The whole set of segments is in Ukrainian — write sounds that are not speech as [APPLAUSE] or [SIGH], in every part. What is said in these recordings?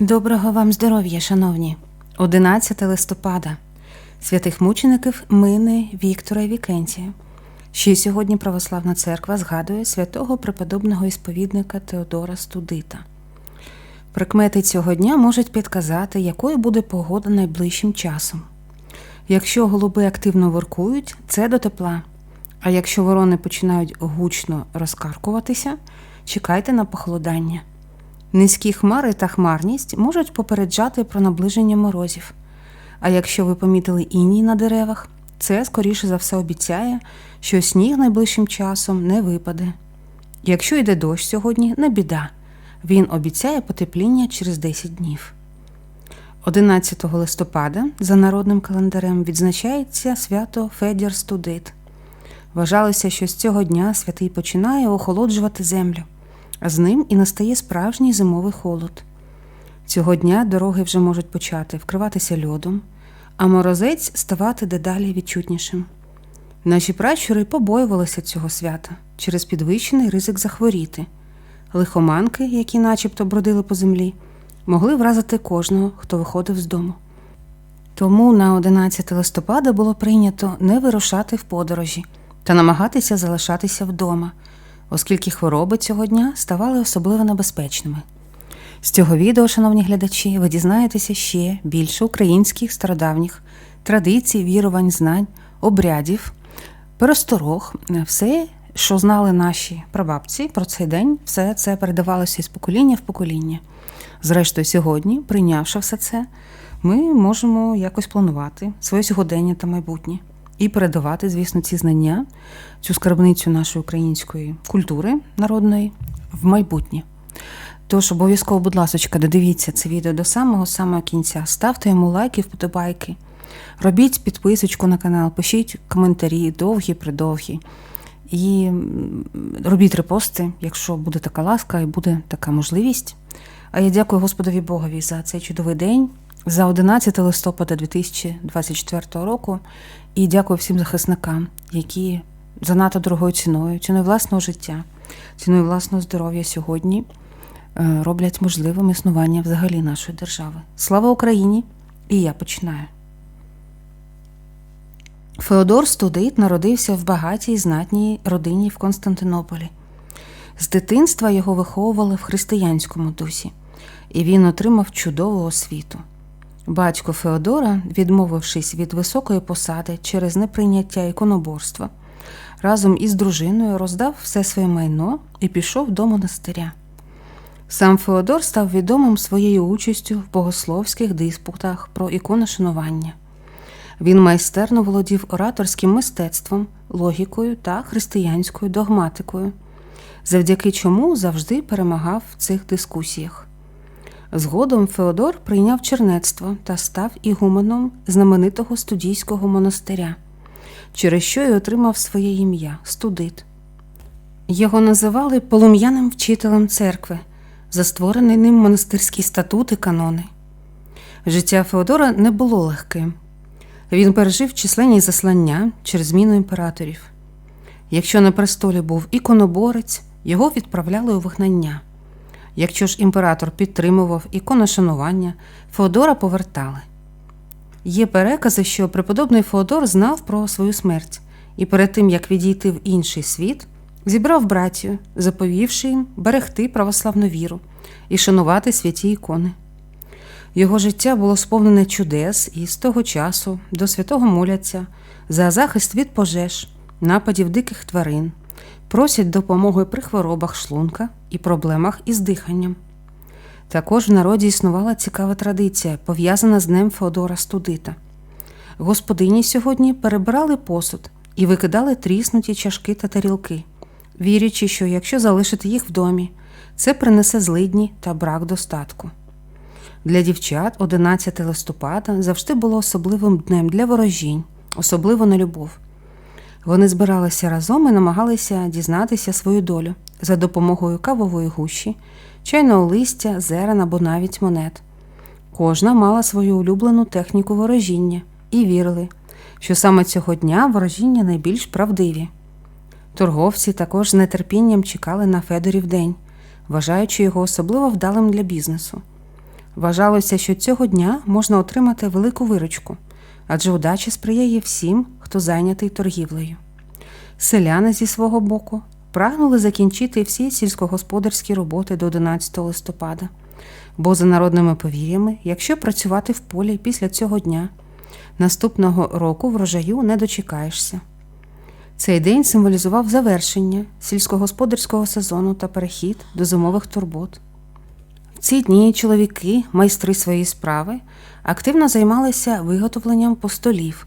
Доброго вам здоров'я, шановні! 11 листопада. Святих мучеників Мини Віктора і Вікенція. Ще сьогодні Православна церква згадує святого преподобного ісповідника Теодора Студита. Прикмети цього дня можуть підказати, якою буде погода найближчим часом. Якщо голуби активно воркують, це до тепла. А якщо ворони починають гучно розкаркуватися, чекайте на похолодання. Низькі хмари та хмарність можуть попереджати про наближення морозів. А якщо ви помітили іній на деревах, це скоріше за все обіцяє, що сніг найближчим часом не випаде. Якщо йде дощ сьогодні, не біда. Він обіцяє потепління через 10 днів. 11 листопада за народним календарем відзначається свято Федір Студит. Вважалося, що з цього дня святий починає охолоджувати землю, з ним і настає справжній зимовий холод. Цього дня дороги вже можуть почати вкриватися льодом, а морозець ставати дедалі відчутнішим. Наші пращури побоювалися цього свята через підвищений ризик захворіти. Лихоманки, які начебто бродили по землі, могли вразити кожного, хто виходив з дому. Тому на 11 листопада було прийнято не вирушати в подорожі та намагатися залишатися вдома, оскільки хвороби цього дня ставали особливо небезпечними. З цього відео, шановні глядачі, ви дізнаєтеся ще більше українських стародавніх традицій, вірувань, знань, обрядів, пересторог, все, що знали наші прабабці про цей день, все це передавалося із покоління в покоління. Зрештою, сьогодні, прийнявши все це, ми можемо якось планувати своє сьогодення та майбутнє і передавати, звісно, ці знання, цю скарбницю нашої української культури народної в майбутнє. Тож обов'язково, будь ласка, додивіться це відео до самого самого кінця. Ставте йому лайки, вподобайки, робіть підписочку на канал, пишіть коментарі, довгі, придовгі. І робіть репости, якщо буде така ласка і буде така можливість. А я дякую Господові Богові за цей чудовий день, за 11 листопада 2024 року. І дякую всім захисникам, які занадто дорогою ціною, ціною власного життя, ціною власного здоров'я сьогодні роблять можливим існування взагалі нашої держави. Слава Україні! І я починаю. Феодор Студит народився в багатій знатній родині в Константинополі. З дитинства його виховували в християнському дусі, і він отримав чудову освіту. Батько Феодора, відмовившись від високої посади через неприйняття іконоборства, разом із дружиною роздав все своє майно і пішов до монастиря. Сам Феодор став відомим своєю участю в богословських диспутах про іконошанування. Він майстерно володів ораторським мистецтвом, логікою та християнською догматикою, завдяки чому завжди перемагав в цих дискусіях. Згодом Феодор прийняв чернецтво та став ігуменом знаменитого студійського монастиря, через що й отримав своє ім'я Студит. Його називали полум'яним вчителем церкви за створений ним монастирський статут і канони. Життя Феодора не було легким. Він пережив численні заслання через зміну імператорів. Якщо на престолі був іконоборець, його відправляли у вигнання. Якщо ж імператор підтримував іконошанування, Феодора повертали. Є перекази, що преподобний Феодор знав про свою смерть і перед тим, як відійти в інший світ, зібрав братію, заповівши їм берегти православну віру і шанувати святі ікони. Його життя було сповнене чудес, і з того часу до святого моляться за захист від пожеж, нападів диких тварин, просять допомоги при хворобах шлунка і проблемах із диханням. Також в народі існувала цікава традиція, пов'язана з Днем Феодора Студита. Господині сьогодні перебирали посуд і викидали тріснуті чашки та тарілки, вірячи, що якщо залишити їх в домі, це принесе злидні та брак достатку. Для дівчат 11 листопада завжди було особливим днем для ворожінь, особливо на любов. Вони збиралися разом і намагалися дізнатися свою долю за допомогою кавової гущі, чайного листя, зерен або навіть монет. Кожна мала свою улюблену техніку ворожіння і вірили, що саме цього дня ворожіння найбільш правдиві. Торговці також з нетерпінням чекали на Федорів день, вважаючи його особливо вдалим для бізнесу. Вважалося, що цього дня можна отримати велику виручку, адже удача сприяє всім, хто зайнятий торгівлею. Селяни зі свого боку прагнули закінчити всі сільськогосподарські роботи до 11 листопада, бо за народними повір'ями, якщо працювати в полі після цього дня, наступного року врожаю не дочекаєшся. Цей день символізував завершення сільськогосподарського сезону та перехід до зимових турбот. Ці дні чоловіки, майстри своєї справи, активно займалися виготовленням постолів,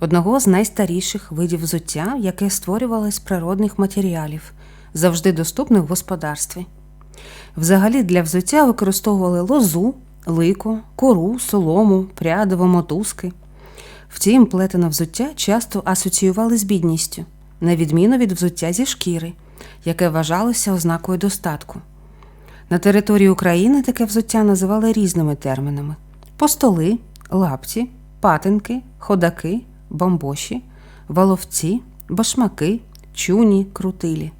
одного з найстаріших видів взуття, яке створювали з природних матеріалів, завжди доступних в господарстві. Взагалі для взуття використовували лозу, лику, кору, солому, прядиво, мотузки. Втім, плетене взуття часто асоціювали з бідністю, на відміну від взуття зі шкіри, яке вважалося ознакою достатку. На території України таке взуття називали різними термінами: постоли, лапті, патинки, ходаки, бамбоші, валовці, башмаки, чуні, крутилі.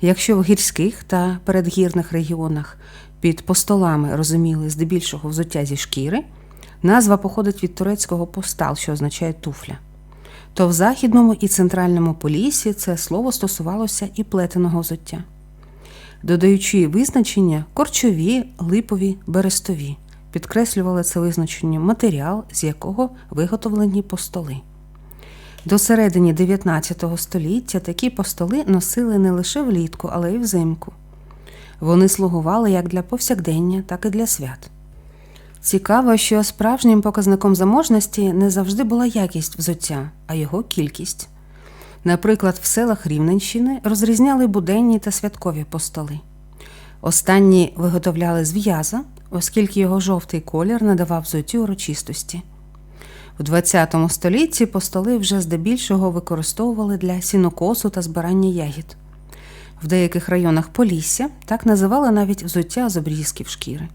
Якщо в гірських та передгірних регіонах під постолами розуміли здебільшого взуття зі шкіри, назва походить від турецького постал, що означає туфля. То в західному і центральному полісі це слово стосувалося і плетеного взуття додаючи визначення корчові, липові, берестові, підкреслювали це визначення матеріал, з якого виготовлені постоли. До середини 19 століття такі постоли носили не лише влітку, але й взимку. Вони слугували як для повсякдення, так і для свят. Цікаво, що справжнім показником заможності не завжди була якість взуття, а його кількість. Наприклад, в селах Рівненщини розрізняли буденні та святкові постоли. Останні виготовляли з в'яза, оскільки його жовтий колір надавав взуттю урочистості. У ХХ столітті постоли вже здебільшого використовували для сінокосу та збирання ягід. В деяких районах Полісся так називали навіть взуття з обрізків шкіри.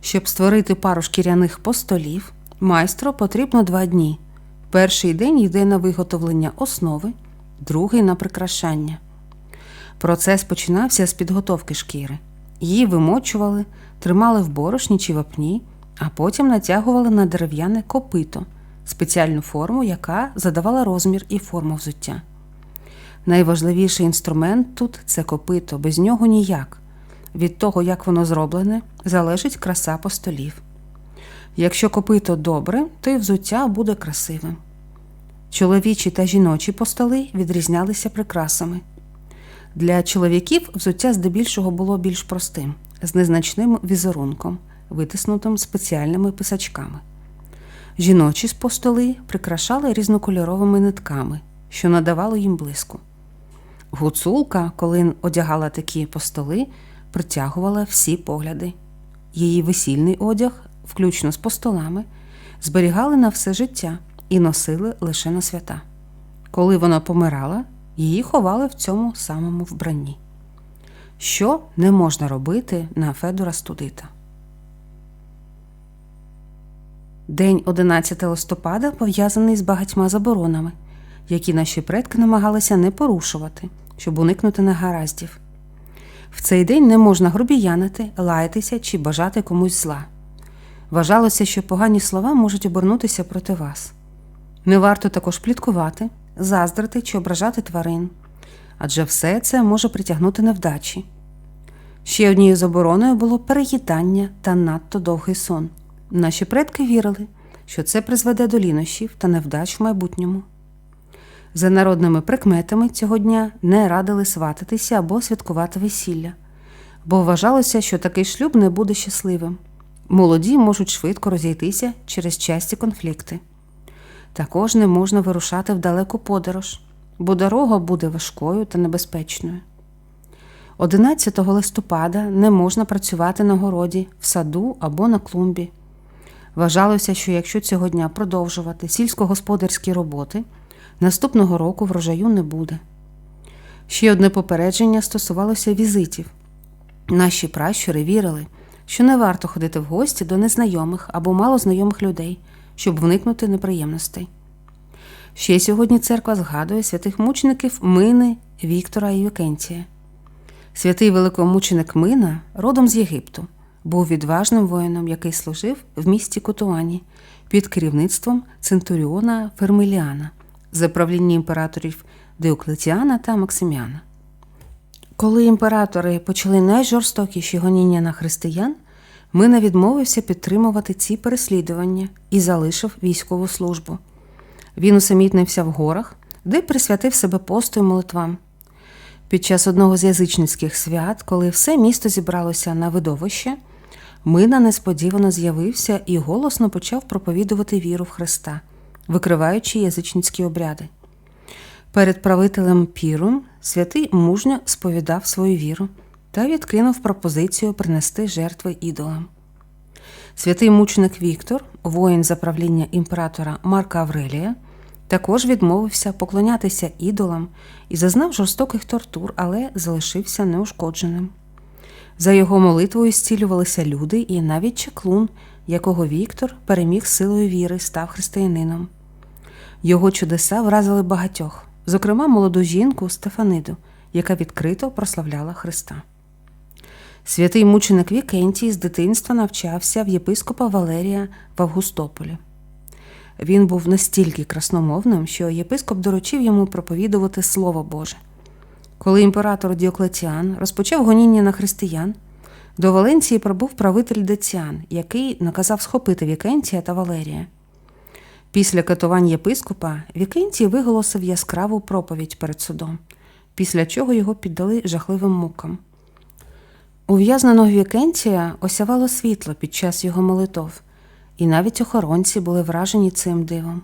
Щоб створити пару шкіряних постолів, майстру потрібно два дні. Перший день йде на виготовлення основи, другий на прикрашання. Процес починався з підготовки шкіри. Її вимочували, тримали в борошні чи вапні, а потім натягували на дерев'яне копито, спеціальну форму, яка задавала розмір і форму взуття. Найважливіший інструмент тут це копито, без нього ніяк. Від того, як воно зроблене, залежить краса постолів. Якщо копито добре, то й взуття буде красивим. Чоловічі та жіночі постоли відрізнялися прикрасами. Для чоловіків взуття здебільшого було більш простим, з незначним візерунком, витиснутим спеціальними писачками. Жіночі постоли прикрашали різнокольоровими нитками, що надавало їм блиску. Гуцулка, коли одягала такі постоли, притягувала всі погляди. Її весільний одяг включно з постолами, зберігали на все життя і носили лише на свята. Коли вона помирала, її ховали в цьому самому вбранні. Що не можна робити на Федора Студита. День 11 листопада пов'язаний з багатьма заборонами, які наші предки намагалися не порушувати, щоб уникнути негараздів. В цей день не можна грубіянити, лаятися чи бажати комусь зла. Вважалося, що погані слова можуть обернутися проти вас. Не варто також пліткувати, заздрити чи ображати тварин, адже все це може притягнути невдачі. Ще однією забороною було переїдання та надто довгий сон. Наші предки вірили, що це призведе до лінощів та невдач в майбутньому. За народними прикметами цього дня не радили свататися або святкувати весілля, бо вважалося, що такий шлюб не буде щасливим. Молоді можуть швидко розійтися через часті конфлікти. Також не можна вирушати в далеку подорож, бо дорога буде важкою та небезпечною. 11 листопада не можна працювати на городі, в саду або на клумбі. Вважалося, що якщо цього дня продовжувати сільськогосподарські роботи, наступного року врожаю не буде. Ще одне попередження стосувалося візитів. Наші пращури вірили, що не варто ходити в гості до незнайомих або малознайомих людей, щоб вникнути неприємностей. Ще сьогодні церква згадує святих мучеників Мини, Віктора і Вікентія. Святий великомученик Мина родом з Єгипту, був відважним воїном, який служив в місті Котуані під керівництвом Центуріона Фермиліана за правління імператорів Диоклетіана та Максиміана. Коли імператори почали найжорстокіші гоніння на християн, Мина відмовився підтримувати ці переслідування і залишив військову службу. Він усамітнився в горах, де присвятив себе посту й молитвам. Під час одного з язичницьких свят, коли все місто зібралося на видовище, Мина несподівано з'явився і голосно почав проповідувати віру в Христа, викриваючи язичницькі обряди. Перед правителем Піром святий мужньо сповідав свою віру та відкинув пропозицію принести жертви ідолам. Святий мученик Віктор, воїн за правління імператора Марка Аврелія, також відмовився поклонятися ідолам і зазнав жорстоких тортур, але залишився неушкодженим. За його молитвою зцілювалися люди, і навіть чаклун, якого Віктор переміг силою віри, став християнином. Його чудеса вразили багатьох, зокрема молоду жінку Стефаниду, яка відкрито прославляла Христа. Святий мученик Вікентій з дитинства навчався в єпископа Валерія в Августополі. Він був настільки красномовним, що єпископ доручив йому проповідувати Слово Боже. Коли імператор Діоклетіан розпочав гоніння на християн, до Валенції прибув правитель Деціан, який наказав схопити Вікентія та Валерія. Після катувань єпископа Вікентій виголосив яскраву проповідь перед судом, після чого його піддали жахливим мукам. Ув'язненого Вікентія осявало світло під час його молитов, і навіть охоронці були вражені цим дивом.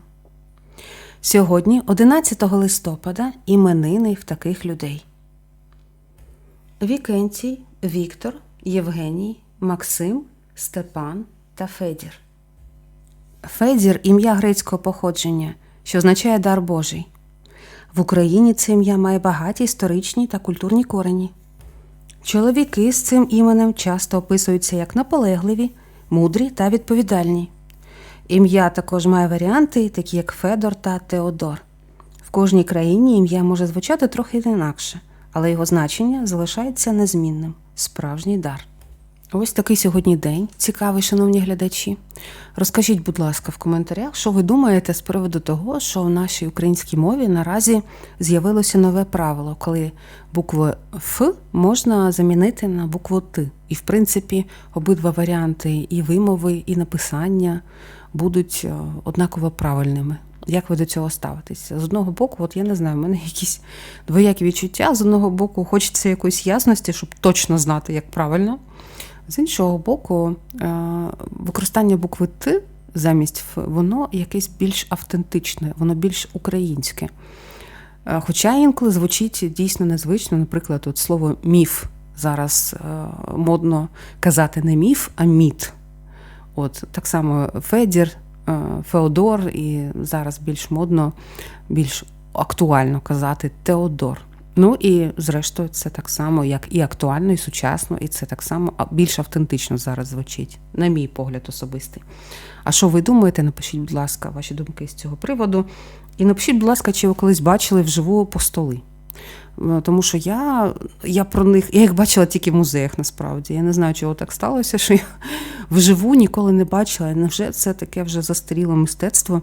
Сьогодні, 11 листопада, іменини в таких людей: Вікентій, Віктор, Євгеній, Максим, Степан та Федір. Федір ім'я грецького походження, що означає дар Божий. В Україні це ім'я має багаті історичні та культурні корені. Чоловіки з цим іменем часто описуються як наполегливі, мудрі та відповідальні. Ім'я також має варіанти, такі як Федор та Теодор. В кожній країні ім'я може звучати трохи інакше, але його значення залишається незмінним справжній дар. Ось такий сьогодні день. Цікавий, шановні глядачі. Розкажіть, будь ласка, в коментарях, що ви думаєте з приводу того, що в нашій українській мові наразі з'явилося нове правило, коли букву Ф можна замінити на букву Т. І, в принципі, обидва варіанти і вимови, і написання будуть е, однаково правильними. Як ви до цього ставитеся? З одного боку, от я не знаю, в мене [LAUGHS] якісь двоякі відчуття. З одного боку, хочеться якоїсь ясності, щоб точно знати, як правильно. З іншого боку, е, використання букви Т замість Ф, воно якесь більш автентичне, воно більш українське. Е, хоча інколи звучить дійсно незвично, наприклад, от слово міф зараз е, модно казати не міф, а міт. От Так само Федір, Феодор, і зараз більш модно, більш актуально казати Теодор. Ну і зрештою, це так само, як і актуально, і сучасно, і це так само більш автентично зараз звучить, на мій погляд, особистий. А що ви думаєте? Напишіть, будь ласка, ваші думки з цього приводу. І напишіть, будь ласка, чи ви колись бачили вживу постоли. Е, тому що я я про них я їх бачила тільки в музеях, насправді. Я не знаю, чого так сталося, що я вживу ніколи не бачила. Невже це таке вже застаріле мистецтво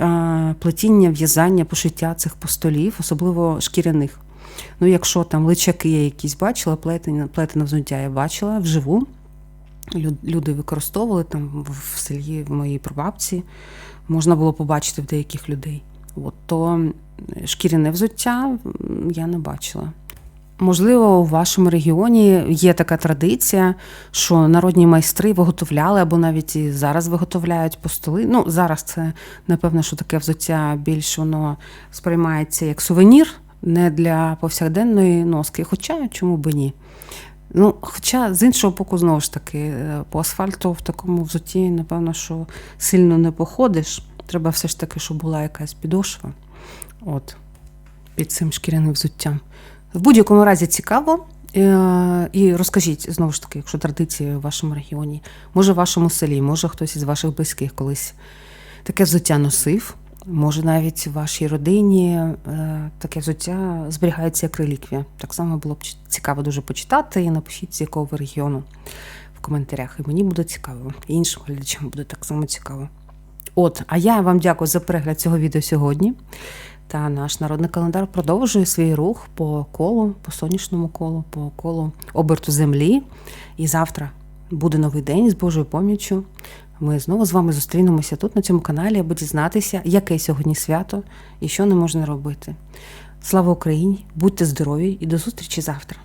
е, плетіння, в'язання, пошиття цих постолів, особливо шкіряних. Ну, якщо там личаки я якісь бачила, плетені, плетене взуття я бачила вживу. Люди використовували там в селі, в моїй прабабці, можна було побачити в деяких людей. От, То шкіряне взуття я не бачила. Можливо, у вашому регіоні є така традиція, що народні майстри виготовляли або навіть і зараз виготовляють постоли. Ну, зараз це, напевно, що таке взуття більш воно сприймається як сувенір не для повсякденної носки. Хоча чому би ні? Ну, Хоча, з іншого боку, знову ж таки, е, по асфальту в такому взуті, напевно, що сильно не походиш. Треба все ж таки, щоб була якась підошва от, під цим шкіряним взуттям. В будь-якому разі цікаво. Е, і розкажіть, знову ж таки, якщо традиції в вашому регіоні, може в вашому селі, може хтось із ваших близьких колись таке взуття носив. Може, навіть в вашій родині е, таке взуття зберігається як реліквія. Так само було б цікаво дуже почитати і напишіть, з якого ви регіону. в коментарях. І мені буде цікаво, і іншим глядачам буде так само цікаво. От, а я вам дякую за перегляд цього відео сьогодні. Та наш народний календар продовжує свій рух по колу, по сонячному колу, по колу оберту землі. І завтра буде новий день з Божою поміччю. Ми знову з вами зустрінемося тут на цьому каналі, аби дізнатися, яке сьогодні свято і що не можна робити. Слава Україні! Будьте здорові і до зустрічі завтра!